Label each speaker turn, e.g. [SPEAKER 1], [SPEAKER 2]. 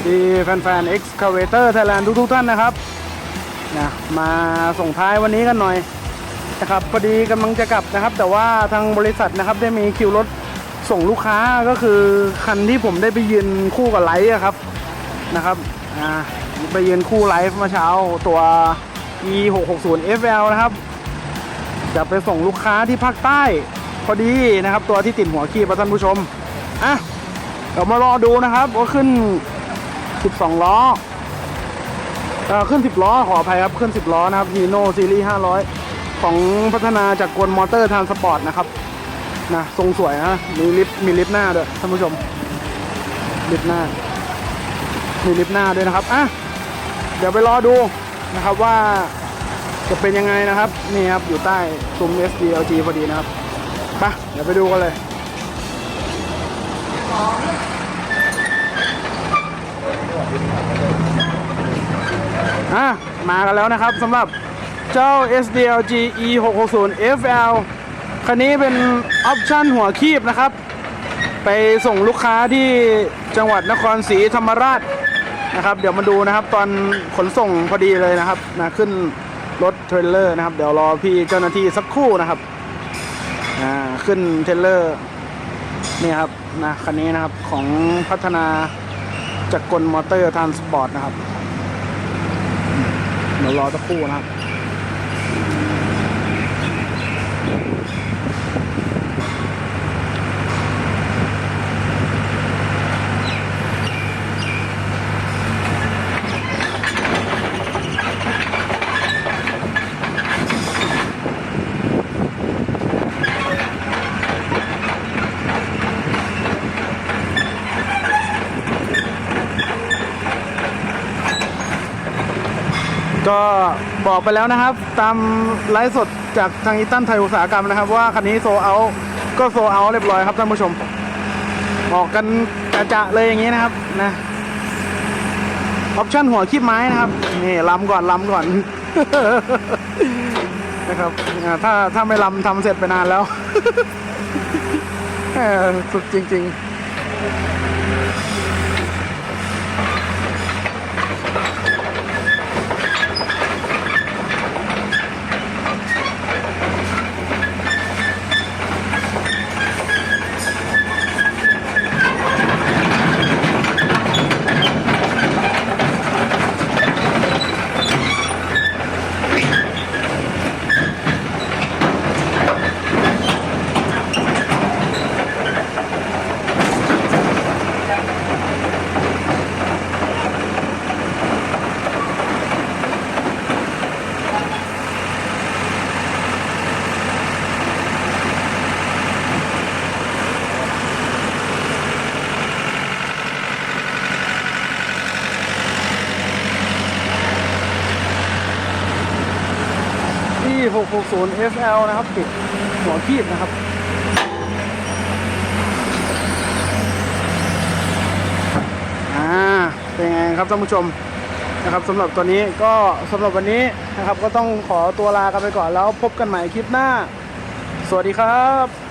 [SPEAKER 1] สดีแฟนๆ Excavator Thailand ทุกๆท่านนะครับนะมาส่งท้ายวันนี้กันหน่อยนะครับพอดีกำลังจะกลับนะครับ แต่ว่าทางบริษัทนะครับได้มีคิวรถส่งลูกค้าก็คือคันที่ผมได้ไปยืนคู่กับไลท์อะครับนะครับไปยืนคู่ไลฟ์เมื่อเช้าตัว e 6 6 0 FL นะครับ จะไปส่งลูกค้าที่ภาคใต้ พอดีนะครับ ตัวที่ติดหัวขี้ประท่านผู้ชมอะเดี๋ยวมารอดูนะครับว่าขึ้น 12 ล้อเอ่อขึ้น 10 ล้อขออภัยครับขึ้น 10 ล้อนะครับ Hino Series 500 ของพัฒนาจากกลมอเตอร์ทางสปอร์ตนะครับนะทรงสวยนะมีลิฟต์มีลิฟต์หน้าด้วยท่านผู้ชมลิฟต์หน้า มีลิฟต์หน้าด้วยนะครับอะเดี๋ยวไปรอดูนะครับว่าจะเป็นยังไงนะครับ นี่ครับ อยู่ใต้ซุ้ม SDLG พอดีนะครับไปเดี๋ยวไปดูกันเลย อะมากันแล้วนะครับสำหรับเจ้า SDLG E 6 6 0 FL คันนี้เป็นออปชั่นหัวคีบนะครับ ไปส่งลูกค้าที่จังหวัดนครศรีธรรมราชนะครับ เดี๋ยวมาดูนะครับ ตอนขนส่งพอดีเลยนะครับนะขึ้นรถเทรลเลอร์นะครับ เดี๋ยวรอพี่เจ้าหน้าที่สักครู่นะครับอ่าขึ้นเทรลเลอร์นี่ครับนะคันนี้นะครับของพัฒนา จากกลมอเตอร์ทานสปอร์ตนะครับเดี๋ยวรอสักครู่นะครับ ก็บอกไปแล้วนะครับ ตามไลฟ์สดจากทางอีตันไทยอุตสาหกรรมนะครับ ว่าคันนี้โซเอาก็โซเอาเรียบร้อยครับท่านผู้ชมออกกันกระจะเลยอย่างนี้นะครับนะออปชั่นหัวคีบไม้นะครับนี่ล้ำก่อนล้ำก่อนนะครับอ่าถ้าถ้าไม่ล้ำทำเสร็จไปนานแล้วสุดจริง ๆ ที่ 660 FL นะครับปิดหัวคีบนะครับอ่าเป็นไงครับท่านผู้ชมนะครับสำหรับตัวนี้ก็สำหรับวันนี้นะครับ ก็ต้องขอตัวลากันไปก่อนแล้วพบกันใหม่คลิปหน้า สวัสดีครับ